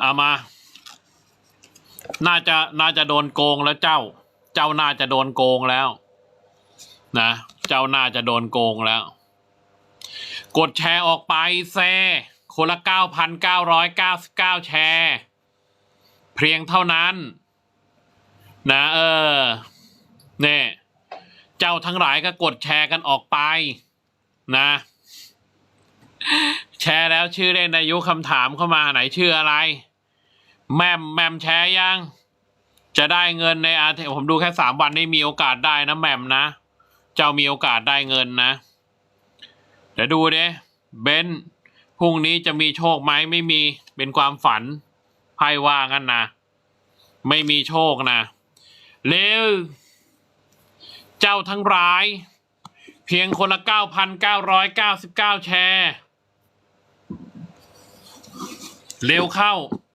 เอามา น่าจะน่าจะโดนโกงแล้วเจ้า เจ้าน่าจะโดนโกงแล้ว นะ เจ้าน่าจะโดนโกงแล้ว กดแชร์ออกไปแซ่คนละเก้าพันเก้าร้อยเก้าสิบเก้าแชร์ เพียงเท่านั้น นะ เออเนี่ยเจ้าทั้งหลายก็กดแชร์กันออกไป นะ ชร์แล้วชื่อเล่นอายุคำถามเข้ามาไหนชื่ออะไร แมมแมมแชร์ยัง จะได้เงินในอาทผมดูแค่สามวันนี้มีโอกาสได้นะแมมนะ เจ้ามีโอกาสได้เงินนะ เดี๋ยวดูเด้เบนพรุ่งนี้จะมีโชคไหมไม่มีเป็นความฝันไพ่ว่างั้นนะ ไม่มีโชคนะเร็วเจ้าทั้งหลาย เพียงคนละเก้าพันเก้าร้อยเก้าสิบเก้าแชร์ เร็วเข้า